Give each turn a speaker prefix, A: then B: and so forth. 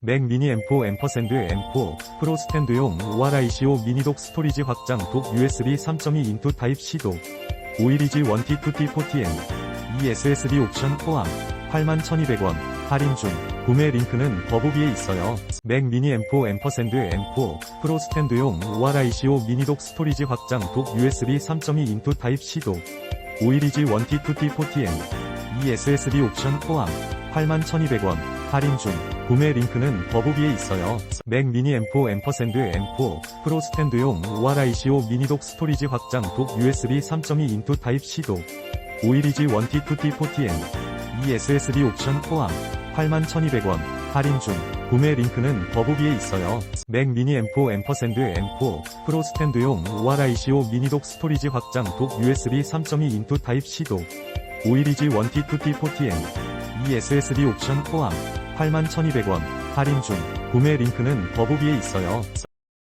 A: 맥 미니 M4 앰퍼샌드 M4 프로 스탠드용 ORICO 미니독 스토리지 확장 독 USB 3.2 인투 타입 C독 5일이지 1T2T40M 이 SSD 옵션 포함 81,200원. 할인 중. 구매 링크는 더보기에 있어요. 맥 미니 M4 앰퍼샌드 M4 프로 스탠드용 ORICO 미니독 스토리지 확장 독 USB 3.2 인투 타입 C독 5일이지 1T2T40M 이 SSD 옵션 포함 81,200원 할인 중. 구매 링크는 더보기에 있어요. 맥 미니 M4 앰퍼샌드 M4 프로 스탠드용 ORICO 미니독 스토리지 확장 독 USB 3.2 인투 타입 C독 5일이지 1T2T40M 이 SSD 옵션 포함 81,200원. 할인 중. 구매 링크는 더보기에 있어요. 맥 미니 M4 앰퍼샌드 M4 프로 스탠드용 ORICO 미니독 스토리지 확장 독 USB 3.2 인투 타입 C독 5일이지 1T2T40M 이 SSD 옵션 포함 81,200원 할인 중 구매 링크는 더보기에 있어요.